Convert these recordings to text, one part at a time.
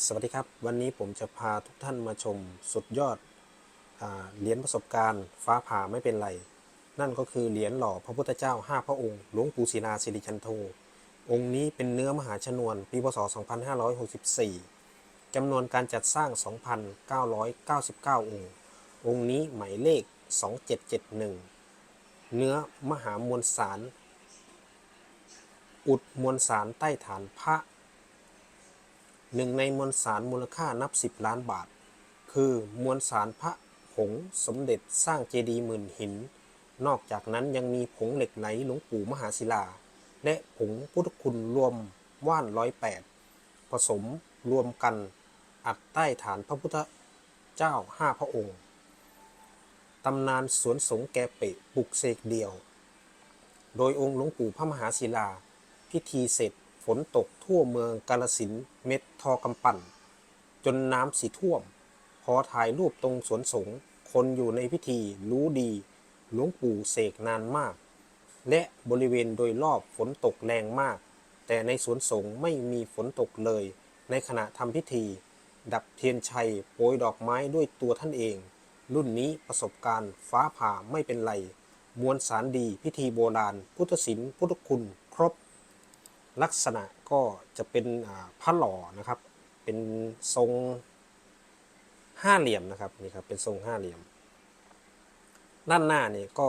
สวัสดีครับ วันนี้ผมจะพาทุกท่านมาชมสุดยอดอเหรียญประสบการณ์ฟ้าผ่าไม่เป็นไร นั่นก็คือเหรียญหล่อพระพุทธเจ้า 5 พระองค์หลวงปู่ศิลาสิริชันโท องค์นี้เป็นเนื้อมหาชนวน ปีพศ 2564จำนวนการจัดสร้าง 2,999 องค์ องค์นี้หมายเลข 2771 เนื้อมหามวลสาร อุดมวลสารใต้ฐานพระ หนึ่งในมวลสารมูลค่านับสิบล้านบาท คือมวลสารพระผงสมเด็จสร้างเจดีย์หมื่นหิน นอกจากนั้นยังมีผงเหล็กไหลหลวงปู่มหาศิลา และผงพุทธคุณรวมว่านร้อยแปดผสมรวมกันอัดใต้ฐานพระพุทธเจ้าห้าพระองค์ตำนานสวนสงแกเปะปลุกเสกเดียว โดยองค์หลวงปู่พระมหาศิลา พิธีเสร็จ ฝนตกทั่วเมืองกาลสินเม็ดทอกำปั่น จนน้ำสีท่วม พอถ่ายรูปตรงสวนสงคนอยู่ในพิธีรู้ดี หลวงปู่เสกนานมาก และบริเวณโดยรอบฝนตกแรงมาก แต่ในสวนสงไม่มีฝนตกเลย ในขณะทำพิธี ดับเทียนชัยโปรยดอกไม้ด้วยตัวท่านเอง รุ่นนี้ประสบการณ์ฟ้าผ่าไม่เป็นไร มวลสารดีพิธีโบราณ พุทธศิลป์พุทธคุณ ลักษณะก็จะเป็นอ่าพระหล่อนะครับ เป็นทรงห้าเหลี่ยมนะครับนี่ครับเป็นทรงห้าเหลี่ยม ด้านหน้านี่ก็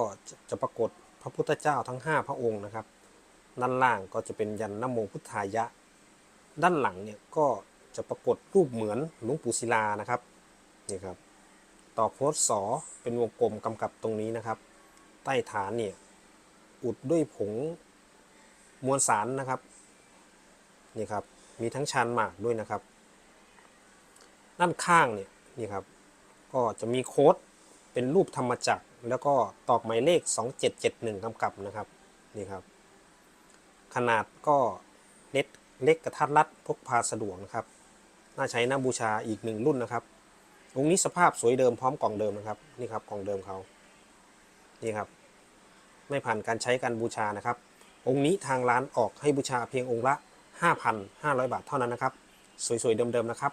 จะปรากฏพระพุทธเจ้าทั้ง 5 พระองค์นะครับ ด้านล่างก็จะเป็นยันนโมพุทธายะ ด้านหลังเนี่ยก็จะปรากฏรูปเหมือนหลวงปู่ศิลานะครับนี่ครับต่อโพสต์สอเป็นวงกลมกำกับตรงนี้นะครับ ใต้ฐานเนี่ยอุดด้วยผงมวลสารนะครับ นี่ครับมีทั้งชานหมากด้วยนะครับ ด้านข้างเนี่ยนี่ครับก็จะมีโค้ดเป็นรูปธรรมจักร แล้วก็ตอกหมายเลข 2771กำกับนะครับนี่ครับ ขนาดก็เล็กเล็กกระทัดรัดพกพาสะดวกนะครับ น่าใช้น่าบูชาอีกหนึ่งรุ่นนะครับองค์นี้สภาพสวยเดิมพร้อมกล่องเดิมนะครับนี่ครับกล่องเดิมเขานี่ครับ ไม่ผ่านการใช้การบูชานะครับ องค์นี้ทางร้านออกให้บูชาเพียงองค์ละ 5,500 บาทเท่านั้นนะครับ สวยๆเดิมๆนะครับ